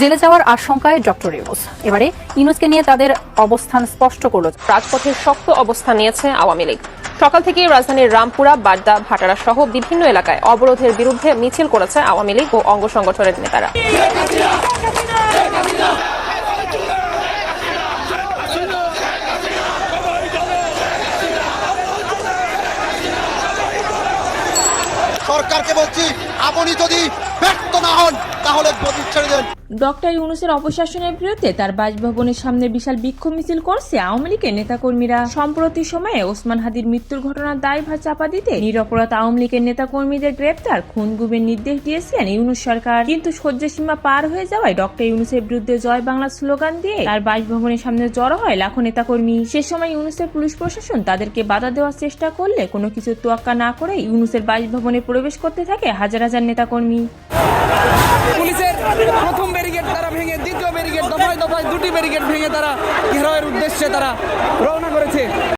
জেলে যাওয়ার আশঙ্কায় ডক্টর ইউনুস। এবারে ইউনুসকে নিয়ে তাদের অবস্থান স্পষ্ট করল। রাজপথে শক্ত অবস্থান নিয়েছে আওয়ামী লীগ। সকাল থেকেই রাজধানীর রামপুরা বাড্ডা ভাটারা সহ বিভিন্ন এলাকায় অবরোধের বিরুদ্ধে মিছিল করেছে আওয়ামী লীগ ও অঙ্গ সংগঠনের নেতারা। সরকারকে বলছি আপনি যদি ব্যর্থ না হন তাহলে ডক্টর ইউনুসের অপশাসনের বিরুদ্ধে তার বাসভবনের সামনে বিশাল বিক্ষোভ মিছিল করছে আওয়ামী লীগের নেতাকর্মীরা। সম্প্রতি সময়ে ওসমান হাদির মৃত্যুর ঘটনার দায়ভার চাপা দিতে নিরপরাধ আওয়ামী লীগের নেতাকর্মীদের গ্রেপ্তার খুন গুমের নির্দেশ দিয়েছিলেন ইউনুস সরকার। কিন্তু সহ্য সীমা পার হয়ে যাওয়ায় ডক্টর ইউনুসের বিরুদ্ধে জয় বাংলা স্লোগান দিয়ে তার বাসভবনের সামনে জড়ো হয় লাখো নেতাকর্মী। সে সময় ইউনুসের পুলিশ প্রশাসন তাদেরকে বাধা দেওয়ার চেষ্টা করলে কোনো কিছু তোয়াক্কা না করে ইউনুসের বাসভবনে প্রবেশ করতে থাকে হাজার হাজার নেতাকর্মী। প্রথম ব্যারিকেড তারা ভেঙে, দ্বিতীয় ব্যারিকেড দফায় দফায় দুটি ব্যারিকেড ভেঙে তারা ঘেরাওয়ের উদ্দেশ্যে তারা রওনা করেছে।